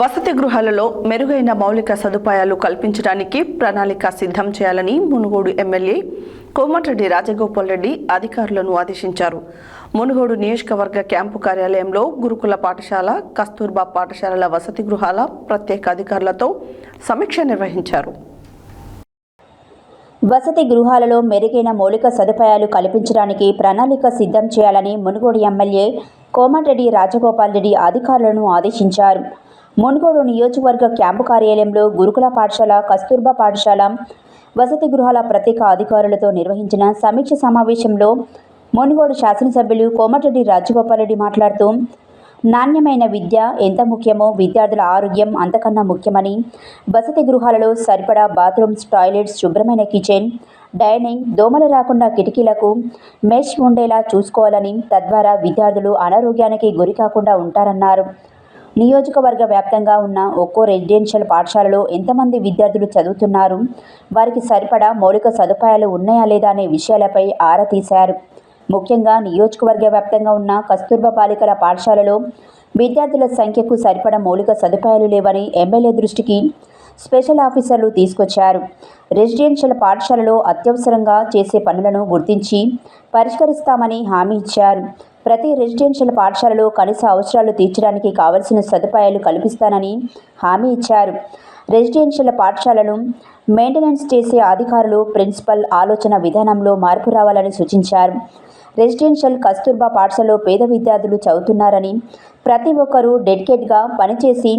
వసతి గృహాలలో మెరుగైన మౌలిక సదుపాయాలు కల్పించడానికి ప్రణాళిక సిద్ధం చేయాలని మునుగోడు ఎమ్మెల్యే కోమటిరెడ్డి రాజగోపాల్ రెడ్డి అధికారులను ఆదేశించారు. మునుగోడు నియోజకవర్గ క్యాంపు కార్యాలయంలో గురుకుల పాఠశాల కస్తూర్బా పాఠశాలల వసతి గృహాల ప్రత్యేక అధికారులతో సమీక్ష నిర్వహించారు. వసతి గృహాలలో మెరుగైన మౌలిక సదుపాయాలు కల్పించడానికి ప్రణాళిక సిద్ధం చేయాలని మునుగోడు ఎమ్మెల్యే కోమటిరెడ్డి రాజగోపాల్ రెడ్డి అధికారులను ఆదేశించారు. మునుగోడు నియోజకవర్గ క్యాంపు కార్యాలయంలో గురుకుల పాఠశాల కస్తూర్బా పాఠశాల వసతి గృహాల ప్రత్యేక అధికారులతో నిర్వహించిన సమీక్ష సమావేశంలో మునుగోడు శాసనసభ్యులు కోమటిరెడ్డి రాజగోపాల్రెడ్డి మాట్లాడుతూ నాణ్యమైన విద్య ఎంత ముఖ్యమో విద్యార్థుల ఆరోగ్యం అంతకన్నా ముఖ్యమని వసతి గృహాలలో సరిపడా బాత్రూమ్స్ టాయిలెట్స్ శుభ్రమైన కిచెన్ డైనింగ్ దోమలు రాకుండా కిటికీలకు మెష్ ఉండేలా చూసుకోవాలని తద్వారా విద్యార్థులు అనారోగ్యానికి గురి కాకుండా ఉంటారన్నారు. నియోజకవర్గ వ్యాప్తంగా ఉన్న ఒక్కో రెసిడెన్షియల్ పాఠశాలలో ఎంతమంది విద్యార్థులు చదువుతున్నారు? వారికి సరిపడా మౌలిక సదుపాయాలు ఉన్నాయా లేదా అనే విషయాలపై ఆరా తీశారు. ముఖ్యంగా నియోజకవర్గ వ్యాప్తంగా ఉన్న కస్తూర్బా బాలికల పాఠశాలలో విద్యార్థుల సంఖ్యకు సరిపడ మౌలిక సదుపాయాలు లేవని ఎమ్మెల్యే దృష్టికి స్పెషల్ ఆఫీసర్లు తీసుకొచ్చారు. రెసిడెన్షియల్ పాఠశాలలో అత్యవసరంగా చేసే పనులను గుర్తించి పరిష్కరిస్తామని హామీ ఇచ్చారు. ప్రతి రెసిడెన్షియల్ పాఠశాలలో కనీస అవసరాలు తీర్చడానికి కావలసిన సదుపాయాలు కల్పిస్తానని హామీ ఇచ్చారు. రెసిడెన్షియల్ పాఠశాలను మెయింటెనెన్స్ చేసే అధికారులు ప్రిన్సిపల్ ఆలోచన విధానంలో మార్పు రావాలని సూచించారు. రెసిడెన్షియల్ కస్తూర్బా పాఠశాలలో పేద విద్యార్థులు చదువుతున్నారని ప్రతి ఒక్కరూ డెడికేట్గా పనిచేసి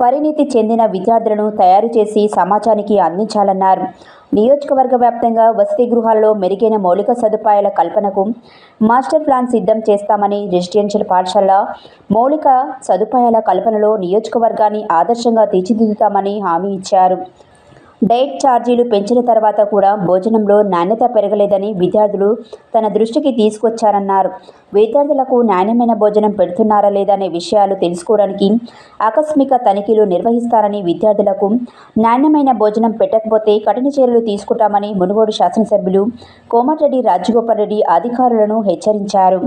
పరిణితి చెందిన విద్యార్థులను తయారు చేసి సమాజానికి అందించాలన్నారు. నియోజకవర్గ వ్యాప్తంగా వసతి గృహాల్లో మెరుగైన మౌలిక సదుపాయాల కల్పనకు మాస్టర్ ప్లాన్ సిద్ధం చేస్తామని రెసిడెన్షియల్ పాఠశాల మౌలిక సదుపాయాల కల్పనలో నియోజకవర్గాన్ని ఆదర్శంగా తీర్చిదిద్దుతామని హామీ ఇచ్చారు. డైట్ ఛార్జీలు పెంచిన తర్వాత కూడా భోజనంలో నాణ్యత పెరగలేదని విద్యార్థులు తన దృష్టికి తీసుకొచ్చారన్నారు. విద్యార్థులకు నాణ్యమైన భోజనం పెడుతున్నారా లేదనే విషయాలు తెలుసుకోవడానికి ఆకస్మిక తనిఖీలు నిర్వహిస్తారని విద్యార్థులకు నాణ్యమైన భోజనం పెట్టకపోతే కఠిన చర్యలు తీసుకుంటామని మునుగోడు శాసనసభ్యులు కోమటిరెడ్డి రాజగోపాల్ రెడ్డి అధికారులను హెచ్చరించారు.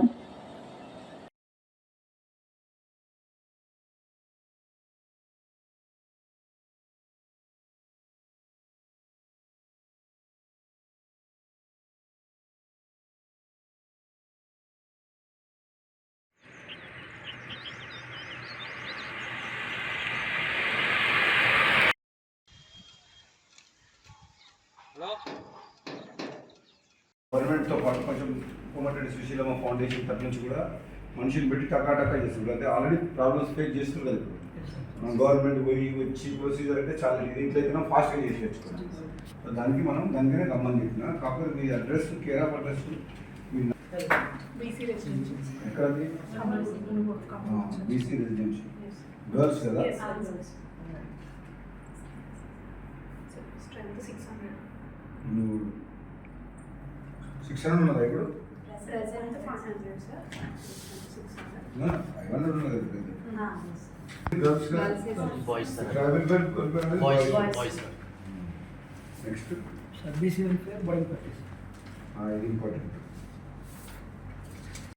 గవర్నమెంట్తో పాటు కొంచెం కోమటిరెడ్డి సుశీలమ్మ ఫౌండేషన్ తరఫు నుంచి కూడా మనుషులు పెట్టి టకాటకా చేస్తున్నారు. అంటే ఆల్రెడీ ప్రాబ్లమ్స్ ఫేస్ చేస్తున్నారు కదా మనం గవర్నమెంట్ పోయి వచ్చి ప్రొసీజర్ అంటే చాలా ఇది ఇంట్లో అయితే ఫాస్ట్గా చేసి తెచ్చుకోండి సో దానికి మనం దానికనే రమ్మని చెప్పిన కాకపోతే మీ అడ్రస్ కేర్ ఆఫ్ అడ్రస్ ఎక్కడది బీసీ రెసిడెన్షియల్ గర్ల్స్ కదా స్ట్రెంత్ సిక్స్ హండ్రెడ్ నువ్వు సిక్స్ హండ్రెడ్ ఉన్నదా ఇప్పుడు ఫైవ్ హండ్రెడ్ ఉన్నది. నెక్స్ట్ సర్వీస్ ఇది ఇంపార్టెంట్